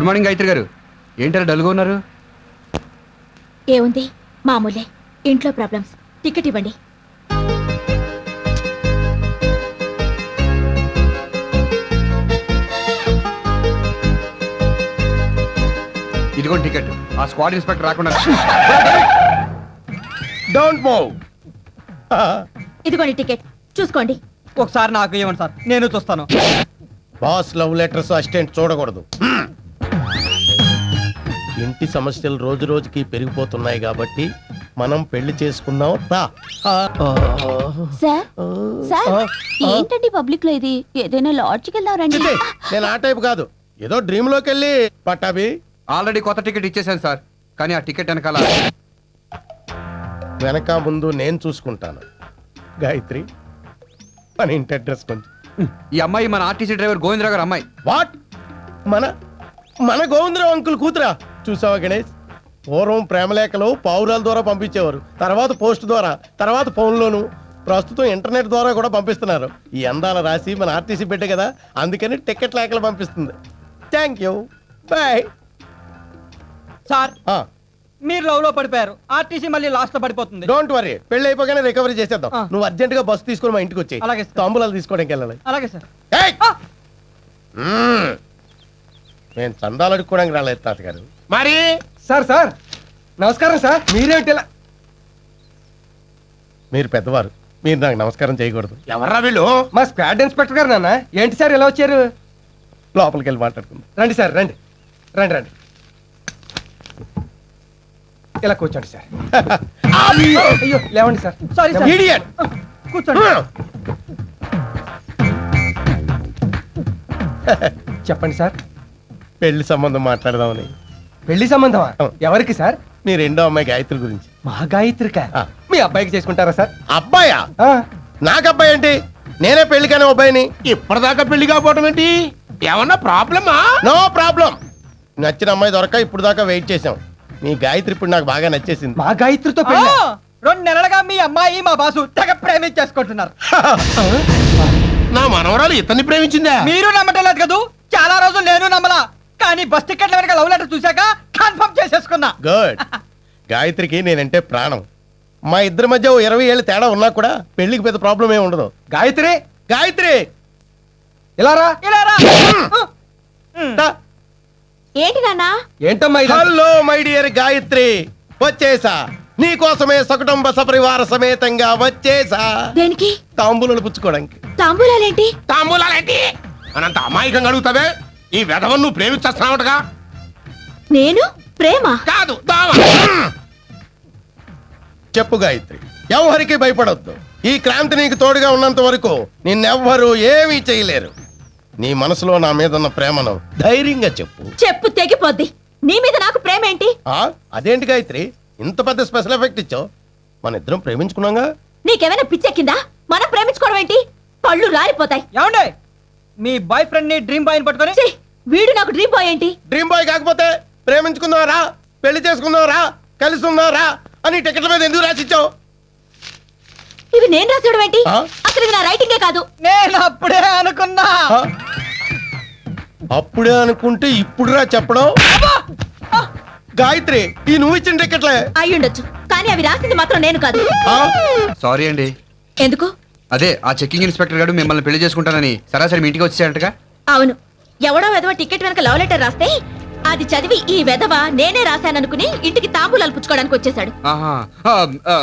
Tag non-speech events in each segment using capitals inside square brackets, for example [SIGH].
Good morning Gayatri గారు. ఏంటారు డల్గా ఉన్నారు? ఏముంది? మామూలే. ఇంట్లో ప్రాబ్లమ్స్. టికెట్ ఇవ్వండి. ఇదిగోండి టికెట్. ఆ స్క్వాడ్ ఇన్స్పెక్టర్ రాకుండా డోంట్ మూవ్. ఇదిగోండి టికెట్. చూసుకోండి. ఒకసారి నాకు ఇవ్వండి సార్. నేను చూస్తాను. బాస్ లవ్ లెటర్స్ అసిస్టెంట్ చూడకూడదు. ఇంటి సమస్యలు రోజు రోజుకి పెరిగిపోతున్నాయి కాబట్టి మనం పెళ్ళి చేసుకుందాం. రా. సార్ సార్ ఏంటండి పబ్లిక్లో ఇది? ఏదైనా లాడ్జ్కి చిచి, నేను ఆ టైప్ కాదు. ఏదో డ్రీమ్లోకి వెళ్ళి పట్టాభి. ఆల్రెడీ కొత్త టికెట్ ఇచ్చేసాను సార్. కానీ ఆ టికెట్ వెనకాల వెనక ముందు నేను చూసుకుంటాను. గాయత్రి మన ఇంటి అడ్రస్ కొంచెం. ఈ అమ్మాయి మన ఆర్టీసీ డ్రైవర్ గోవిందరావు గారు అమ్మాయి. వాట్? మన మన గోవిందరావు అంకుల్ కూతురా? చూసావా గణేష్? పూర్వం ప్రేమలేఖలు పావురాల ద్వారా పంపించేవారు. తర్వాత పోస్ట్ ద్వారా తర్వాత ఫోన్లోను. ప్రస్తుతం ఇంటర్నెట్ ద్వారా కూడా పంపిస్తున్నారు. ఈ అందాల రాసి మన ఆర్టీసీ బిడ్డ కదా అందుకని టికెట్ లేఖలు పంపిస్తుంది. థ్యాంక్ యూ బాయ్ సార్ మీరు లవ్లో పడిపోయారు. ఆర్టీసీ మళ్ళీ లాస్ట్లో పడిపోతుంది. డోంట్ వరీ పెళ్ళి అయిపోగానే రికవరీ చేసేద్దాం. ఆ. నువ్వు అర్జెంట్గా బస్సు తీసుకొని మా ఇంటికి వచ్చాయి. అలాగే సార్. తాంబూలాలు తీసుకోవడానికి వెళ్ళాలి. అలాగే సార్. ఏయ్! ఆ! మ్మ్. నేను చందాలు అడుక్కోవడానికి రాలేదు తాతగారు. మరి? Sir sir. నమస్కారం సార్. మీరేమిటి ఇలా మీరు పెద్దవారు. మీరు నాకు నమస్కారం చేయకూడదు. ఎవర్రా వీళ్ళు? మా స్క్వాడ్ ఇన్స్పెక్టర్ గారు నాన్న. ఏంటి సార్ ఇలా వచ్చారు? లోపలికి వెళ్ళి మాట్లాడుకుందాం. రండి సార్ రండి. రండి రండి. ఇలా కూర్చోండి సార్. అయ్యో లేవండి సార్. Sorry sir Idiot! కూర్చోండి. చెప్పండి సార్. పెళ్ళి సంబంధం మాట్లాడదామని. పెళ్ళి సంబంధమా? ఎవరికి సార్? మీ రెండో అమ్మాయి గాయత్రి గురించి. మా గాయత్రిక. మీ అబ్బాయికి చేసుకుంటారా సార్? అబ్బాయా? ఆ, నాకు అబ్బాయి ఏంటి? నేనే పెళ్ళి కానీ అబ్బాయిని. ఇప్పటిదాకా పెళ్ళి కాకపోవడం ఏంటి? ఏమన్నా ప్రాబ్లమా? No problem. నచ్చిన అమ్మాయి దొరక ఇప్పుడు దాకా వెయిట్ చేసాం మీ గాయత్రి ఇప్పుడు నాకు బాగా నచ్చేసింది. మా గాయత్రితో! పెళ్ళి రెండు నెలలుగా మీ అమ్మాయి మా బాసు తెగ ప్రేమించేసుకుంటున్నారు. నా మనవరాలు ఇతన్ని ప్రేమించిందా? మీరు నమ్మటం లేదు కదూ? చాలా రోజులు నేను నమ్మలా. కానీ బస్ టికెట్ల వెనక లవ్ లెటర్ చూశాక కన్ఫర్మ్ చేసేసుకున్నా. గుడ్. గాయత్రికి నేనంటే ప్రాణం. మా ఇద్దరి మధ్య ఓ ఇరవై ఏళ్ళు తేడా ఉన్నా కూడా పెళ్ళికి పెద్ద ప్రాబ్లం ఏమి ఉండదు. గాయత్రి గాయత్రి! ఇలా రా. ఇలా రా. దా. ఏంటి నాన్న? ఏంటమ్మా ఇది? Hello my dear Gayatri. వచ్చేసా. నీకోసమే సకుటుంబ సపరివార సమేతంగా వచ్చేసా. దేనికి? తాంబూలను పుచ్చుకోవడానికి. తాంబూలాలేంటి? తాంబూలాలేంటి? అనంత అమాయకంగా అడుగుతావే? ఈ వెధవను నువ్వు ప్రేమించేస్తున్నావుగా నేను? ప్రేమ? కాదు దావా. చెప్పు గాయత్రి ఎవరికి భయపడొద్దు? ఈ క్రాంతి నీకు తోడుగా ఉన్నంత వరకు నిన్నెవ్వరూ ఏమీ చేయలేరు. నీ మనసులో నా మీద ఉన్న ప్రేమను ధైర్యంగా చెప్పు. చెప్పు తెగిపోద్ది. నీ మీద నాకు ప్రేమ ఏంటి? ఆ అదేంటి గాయత్రి? ఇంత పెద్ద స్పెషల్ ఎఫెక్ట్ ఇచ్చావు. మన ఇద్దరం ప్రేమించుకున్నాగా? నీకేమైనా పిచ్చెక్కిందా? మనం ప్రేమించుకోవడం ఏంటి? పళ్ళు రాలిపోతాయి. ఏమండే? మీ బాయ్ ఫ్రెండ్ని డ్రీమ్ బాయ్ పట్టుకొని? ఛీ, వీడు నాకు డ్రీమ్ బాయ్ ఏంటి? డ్రీమ్ బాయ్ కాకపోతే ప్రేమించుకుందాం రా పెళ్ళి చేసుకుందాం రా కలిసి ఉందాం రా అని టికెట్ల మీద ఎందుకు రాసిచ్చావు? ఇవి నేను రాసేయడం ఏంటి? ఆ? అసలు ఇది నా రైటింగే కాదు. నేను అప్పుడే అనుకున్నా? అప్పుడే అనుకుంటే ఇప్పుడురా చెప్పడం? గాయత్రి ఈ నువ్వు ఇచ్చిన టికెట్లే. అయ్యుండొచ్చు కానీ అవి రాసింది మాత్రం నేను కాదు? సారీ అండి. ఎందుకు? అదే ఆ చెక్కింగ్ ఇన్స్పెక్టర్ గారు మిమ్మల్ని పెళ్ళి చేసుకుంటానని సరాసరి మీ ఇంటికి వచ్చేసారంటగా అవును. ఎవడో వెధవ టికెట్ వెనక లవ్ లెటర్ రాస్తే అది చదివి ఈ వెధవ నేనే రాశాననుకుని ఇంటికి తాంబూలాలు పుచ్చుకోవడానికి వచ్చేసాడు ఆహా ఆ, ఆ,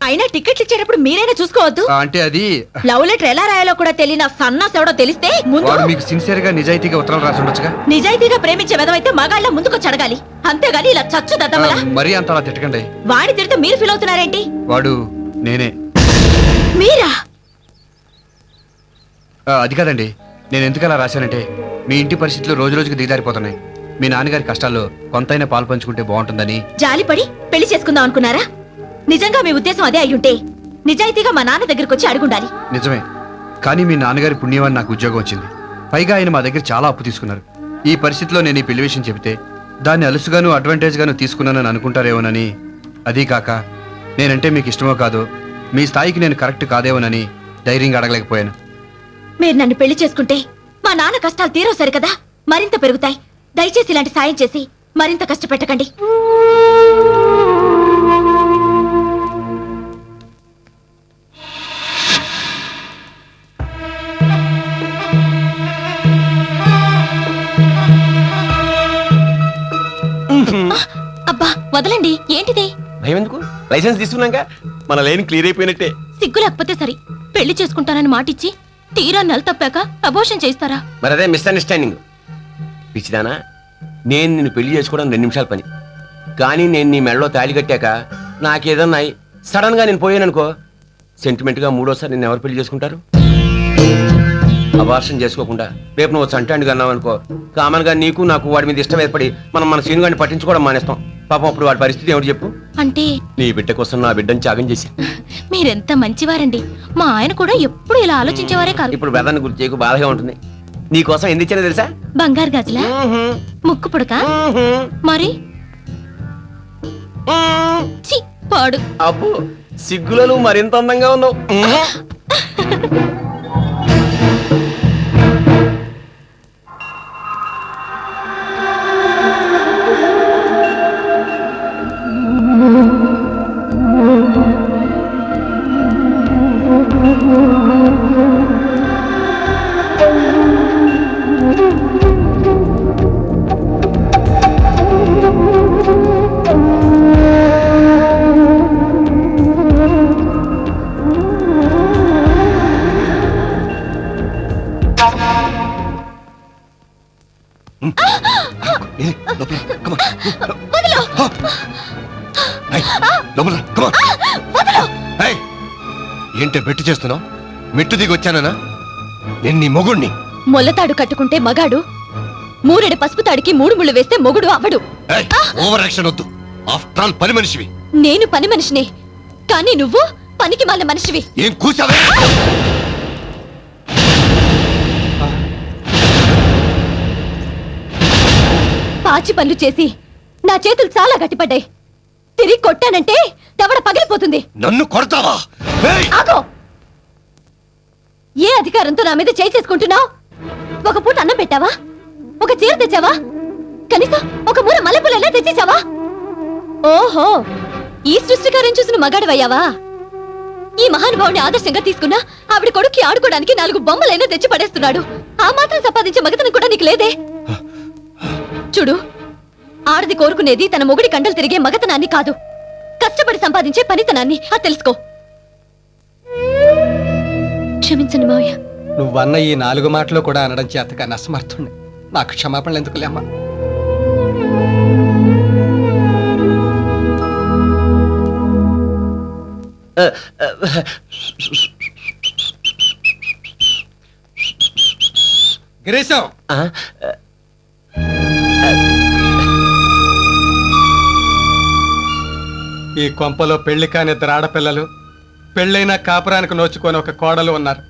అయినా టికెట్లు ఇచ్చేటప్పుడు మీరైనా చూసుకోవద్దు. అంటే అది. లవ్ లెటర్ ఎలా రాయాలో కూడా తెలియని ఆ సన్నాస్ ఎవడో తెలిస్తే ముందు వాడు మీకు సిన్సియర్గా నిజాయితీగా ఉత్తరాలు రాసి ఉండొచ్చుగా? నిజాయితీగా ప్రేమించే వెధవైతే మగాళ్ళ ముందుకొచ్చి అడగాలి అంతేగాని ఇలా చచ్చు ఆ, దద్దమలా మరీ అంత అలా తిట్టకండి. వాడి తిడితే మీరు ఫీల్ అవుతున్నారేంటి? వాడు నేనే. మీరా? ఆ, అది కాదండి. నేను ఎందుకు అలా రాశానంటే మీ ఇంటి పరిస్థితులు రోజు రోజుకి దిగజారిపోతున్నాయి. మీ నాన్నగారి కష్టాల్లో కొంతైనా పాలు పంచుకుంటే బాగుంటుందని. జాలిపడి పెళ్ళి చేసుకుందాం అనుకున్నారా? నిజంగా మీ ఉద్దేశం అదే అయ్యుంటే నిజాయితీగా మా నాన్న దగ్గరికి వచ్చి అడుగుండాలి. నిజమే. కానీ మీ నాన్నగారి పుణ్యమని నాకు ఉద్యోగం వచ్చింది. పైగా ఆయన మా దగ్గర చాలా అప్పు తీసుకున్నారు. ఈ పరిస్థితిలో నేను ఈ పెళ్ళి విషయం చెబితే దాన్ని అలుసుగాను అడ్వాంటేజ్ గాను తీసుకున్నానని అనుకుంటారేమోనని. అదీ కాక నేనంటే మీకు ఇష్టమో కాదో మీ స్థాయికి నేను కరెక్ట్ కాదేమోనని ధైర్యంగా అడగలేకపోయాను. మీరు నన్ను పెళ్ళి చేసుకుంటే మా నాన్న కష్టాలు తీరో సరికదా మరింత పెరుగుతాయి. దయచేసి ఇలాంటి సాయం చేసి మరింత కష్టపెట్టకండి. అబ్బా వదలండి. ఏంటిది? భయం ఎందుకు లైసెన్స్ తీసుకున్నాక మన లైన్ క్లియర్ అయిపోయినట్టే. సిగ్గు లేకపోతే సరి పెళ్ళి చేసుకుంటానని మాటిచ్చి తీరా నెల తప్పాక అబోషన్ చేస్తారా మరి అదే మిస్అండర్స్టాండింగ్ పిచ్చిదానా నేను నిన్ను పెళ్ళి చేసుకోవడం రెండు నిమిషాల పని. కానీ నేను నీ మెడలో తాళి కట్టాక నాకేదన్నా సడన్గా నేను పోయాననుకో సెంటిమెంట్గా మూడోసారి నిన్ను ఎవరు పెళ్ళి చేసుకుంటారు? అబార్షన్ చేసుకోకుండా రేపు నువ్వు చంటాండి అన్నావనుకో కామన్గా నీకు నాకు వాడి మీద ఇష్టం ఏర్పడి మనం మన సీన్ గారిని పట్టించుకోవడం మానేస్తాం. పాపం అప్పుడు వాడి పరిస్థితి ఏమిటి చెప్పు. అంటే? నీ బిడ్డ కోసం నా బిడ్డని త్యాగం చేసి [LAUGHS] మీరెంత మంచివారండి? మా ఆయన కూడా ఎప్పుడు ఇలా ఆలోచించేవారే కాదు. ఇప్పుడు బ్రదర్ని గుర్తు చేయకు బాధగా ఉంటుంది. నీ కోసం ఎందుకు ఇచ్చానో తెలుసా? బంగారు గాజులా? ముక్కు పుడక? మరి? ఛీ, పాడు. అబ్బో సిగ్గులలో మరింత అందంగా ఉన్నావు. [LAUGHS] ఏంటే బెట్టు చేస్తున్నావు? మెట్టు దిగి వచ్చానా నేను నీ మొగుణ్ణి. మొల్లతాడు కట్టుకుంటే మగాడు మూరెడు పసుపు తాడికి మూడు ముళ్ళు వేస్తే మొగుడు అవడు ఓవర్ యాక్షన్ వద్దు. ఆఫ్టర్ ఆల్ పని మనిషివి. నేను పని మనిషినే కానీ నువ్వు పనికి మాలిన మనిషివి. ఏం కూసావే? పాచి పనులు చేసి నా చేతులు చాలా గట్టిపడ్డాయి. తిరిగి కొట్టానంటే దవడ పగిలిపోతుంది. నన్ను కొడతావా! ఆగో! ఏ అధికారంతో నా మీద చేయి చేసుకుంటున్నావు? ఒక పూట అన్నం పెట్టావా? ఒక చీర తెచ్చావా? కనీసం ఒక మూల మల్లెపూలైనా తెచ్చేసావా ఓహో! ఈ సృష్టికారం చూసిన మగాడివయ్యావా? ఈ మహానుభావుని ఆదర్శంగా తీసుకున్నా ఆవిడ కొడుక్కి ఆడుకోవడానికి నాలుగు బొమ్మలైనా తెచ్చి పడేస్తున్నాడు. ఆ మాత్రం సంపాదించే మగతనం కూడా నీకు లేదే? చూడు ఆడది కోరుకునేది తన మొగుడి కండలు తిరిగే మగతనాన్ని కాదు. కష్టపడి సంపాదించే పనితనాన్ని. అది తెలుసుకో. క్షమించండి మావయ్య. నువ్వన్న ఈ నాలుగు మాటలు కూడా అనడం చేతగా నసమర్థుండి నాకు క్షమాపణలు ఎందుకులేమ్మా? గిరీశం! ఈ కొంపలో పెళ్ళి కాని ఇద్దరు ఆడపిల్లలు పెళ్ళైనా కాపురానికి నోచుకొని ఒక కోడలు ఉన్నారు.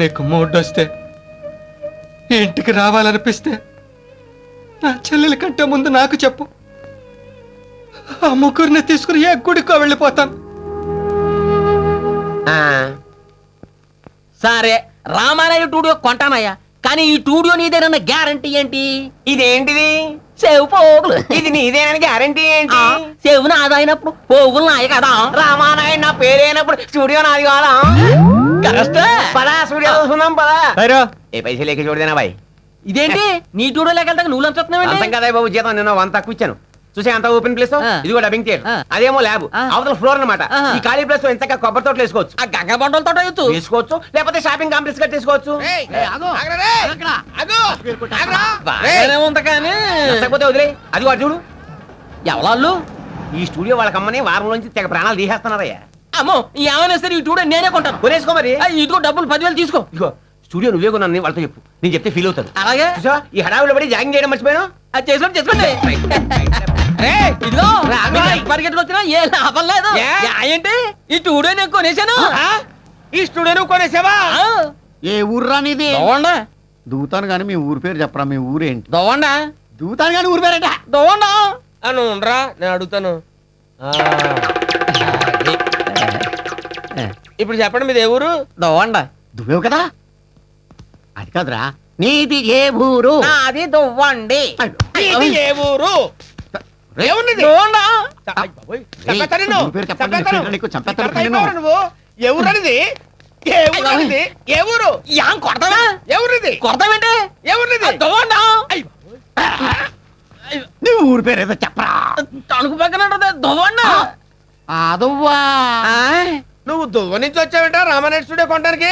నీకు మూడొస్తే ఈ ఇంటికి రావాలనిపిస్తే నా చెల్లెల కంటే ముందు నాకు చెప్పు. ఆ ముగ్గురిని తీసుకుని ఏ గుడికో వెళ్ళిపోతాను ఆ. సరే రామారాయ టూడియో కొంటానయ్యా. కానీ ఈ టూడియో నీదేనన్న గ్యారంటీ ఏంటి? ఇదేంటిది? సేవు పోగులు. ఇది నీదేనని గ్యారంటీ ఏంటి? సేవు నాదైనప్పుడు పోగులు నాయ కదా. రామానాయుడు నా పేరైనప్పుడు స్టూడియో నాది కాదా? పదా స్టూడియో చూసుకుందాం పదా. ఏ పైసలు లేక చూడదేనా బాయ్? ఇదేంటి? నీ టూడియో లేకెళ్తాక నువ్వు అంతం లంచుతున్నావు కదా బాబు జీతం నేను వన్ తక్కువ ఇచ్చాను. చూసే అంత ఓపెన్ ప్లేస్. ఇది కూడా డబ్బింగ్ థియేటర్. అదేమో ల్యాబ్. అవతల ఫ్లోర్ అన్నమాట. ఆహా. ఈ ఖాళీ ప్లేస్లో ఎంతగా కొబ్బరి తోటలు వేసుకోవచ్చు. ఆ గంగ బండలతో ఎత్తు. వేసుకోవచ్చు. లేకపోతే షాపింగ్ కాంప్లెక్స్ ఉంది కానీ. నచ్చకపోతే వదిలే. అది వాడు చూడు ఎవరాళ్ళు ఈ స్టూడియో వాళ్ళకి అమ్మని వారం నుంచి తెగ ప్రాణాలు తీసేస్తున్నారయ్యా. అమ్మో ఏమైనా సరే ఈ టూడియో నేనే కొంటాను. కొనేసుకో మరి. ఇదిగో డబ్బులు పదివేలు తీసుకో. ఇదిగో స్టూడియో నువ్వే కొన్నాను వాళ్ళతో చెప్పు. నేను చెప్తే ఫీల్ అవుతారు అలాగే. ఈ హడావిలో పడి జాగింగ్ చేయడం మర్చిపోయాను? అది చేసుకోండి చేసుకోండి. ఇదిగో. మీకు ఎంత పరిగెట్టుకు వచ్చినా ఏ లాభం లేదు. ఏంటి? ఈ టూడియో నేను కొనేసాను ఈ స్టూడియో నువ్వు కొనేసావా ఏ ఊర్రా నీది? దవ్వండా. దూతాను కానీ మీ ఊరు పేరు చెప్పరా మీ ఊరేంటి? దవ్వండా. దూతాను కానీ ఊరు పేరేట? దవ్వండా. అని ఉండరా నేను అడుగుతాను. అది. ఇప్పుడు చెప్పండి మీది ఏ ఊరు? దవ్వండా. దువ్వేవు కదా? అది కాదురా నీది ఏ ఊరు? నాది దువ్వండి. ఏ ఊరు? ఊరనిది ఏ ఊరు యాం కొడతావా? ఏ ఊరిది కొడతావేంటి ఏ ఊరిది దోండా నీ ఊరి పేరు ఏదో చెప్పరా? తణుకు పక్కన దోండా అదవ్వా. నువ్వు దువ్వ నుంచి వచ్చావేంట రామానాయుడు స్టూడియో కొనడానికి?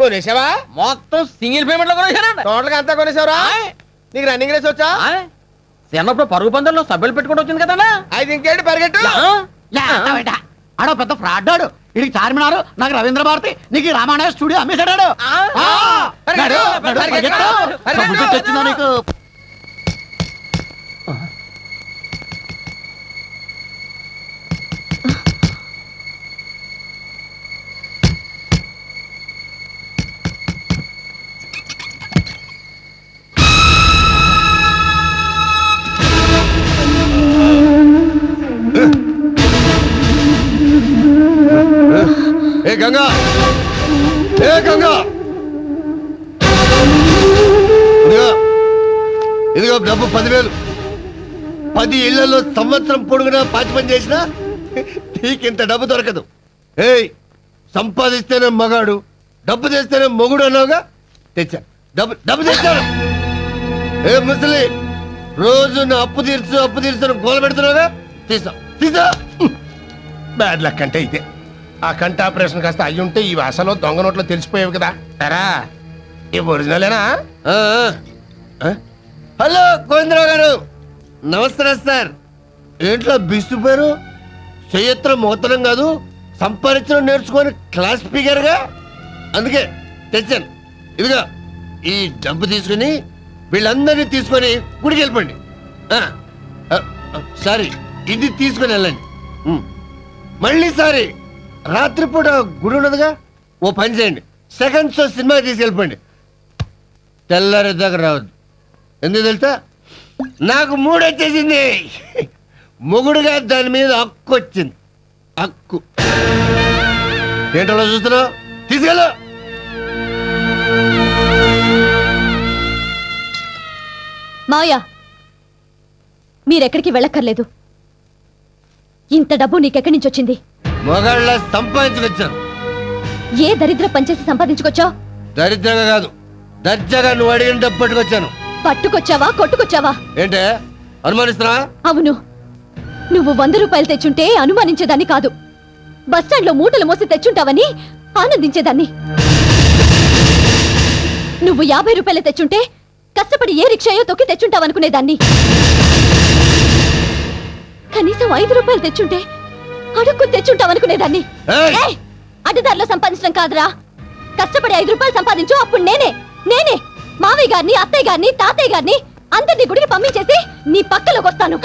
కొనేసావా? మొత్తం సింగిల్ పేమెంట్లో కొనేసానండి టోటల్ అంతా కొనేసావురా? నీకు రన్నింగ్ రేస్ వచ్చా? చిన్నప్పుడు పరుగు పందెంలో సభ్యులు పెట్టుకుంటూ వచ్చింది కదన్నా? అయితే ఇంకేంటి పరిగెట్టు. ఆడో పెద్ద ఫ్రాడ్ ఆడు ఇడికి చార్మినారు నాకు రవీంద్ర భారతి నీకు రామాయణ స్టూడియో అమ్మేశాడు ఆ. నడు, నడు, పరిగెత్తు. సబ్బు చుట్టూ వచ్చిందా నీకు? పదివేలు. పది ఇళ్ళలో సంవత్సరం పొడుగునా పాచి పని చేసినా నీకింత డబ్బు దొరకదు. ఏయ్ సంపాదిస్తేనే మగాడు డబ్బు తెస్తేనే మొగుడు అన్నావుగా? తెచ్చా. డబ్బు డబ్బు తెచ్చాను. ఏ ముసలి రోజు నా అప్పు తీర్చు అప్పు తీర్చు గోల పెడుతున్నావుగా? తీసా తీసా. బ్యాడ్ లక్ అంటే ఇదే. ఆ కంట ఆపరేషన్ కాస్త అయ్యి ఉంటే ఈ వాసలో దొంగ నోట్లో తెలిసిపోయావు కదా. సరా ఈ ఒరిజినలేనా. హలో గోవిందరావు గారు. నమస్తే సార్. ఏంట్లో బిస్తుపోయారు చేయత్రం మోతనం కాదు సంపాదించడం నేర్చుకొని క్లాస్ స్పీకర్గా అందుకే తెచ్చాను. ఇదిగా ఈ డబ్బు తీసుకుని వీళ్ళందరినీ తీసుకొని గుడికి వెళ్ళిపోండి సారీ ఇది తీసుకొని వెళ్ళండి. మళ్ళీ సారీ రాత్రిపూట గుడి ఉన్నదిగా? ఓ పని చేయండి. సెకండ్ షో సినిమా తీసుకెళ్ళిపోండి. తెల్లారి దగ్గర రావద్దు. ఎందుకు తెలుసా? నాకు మూడు వచ్చేసింది. మొగుడుగా దాని మీద హక్కు వచ్చింది. హక్కు. ఏంటో చూస్తున్నావు? తీసుకెళ్ళు. మావయ్య మీరెక్కడికి వెళ్ళక్కర్లేదు. ఇంత డబ్బు నీకెక్కడి నుంచి వచ్చింది? మొగాళ్ళ సంపాదించుకొచ్చాను. ఏ దరిద్ర పనిచేసి సంపాదించుకొచ్చావు? దరిద్రంగా కాదు దర్జాగా నువ్వు అడిగిన డబ్బు పట్టుకొచ్చాను. పట్టుకొచ్చావా కొట్టుకొచ్చావా? ఏంటే? అనుమానిస్తున్నా అవును. నువ్వు వంద రూపాయలు తెచ్చుంటే అనుమానించేదాన్ని కాదు. బస్టాండ్లో మూటలు మోసి తెచ్చుంటావని ఆనందించేదాన్ని. నువ్వు యాభై రూపాయలు తెచ్చుంటే కష్టపడి ఏ రిక్షాయో తొక్కి తెచ్చుంటావనుకునేదాన్ని. కనీసం ఐదు రూపాయలు తెచ్చుంటే అడుక్కు తెచ్చుంటావనుకునేదాన్ని! అడ్డదారిలో సంపాదించడం కాదురా. కష్టపడి ఐదు రూపాయలు సంపాదించు అప్పుడు నేనే నేనే. మావయ్య గారిని అత్తయ్య గారిని తాతయ్య గారిని అందరినీ గుడికి పంపించేసి నీ పక్కలోకి వస్తాను.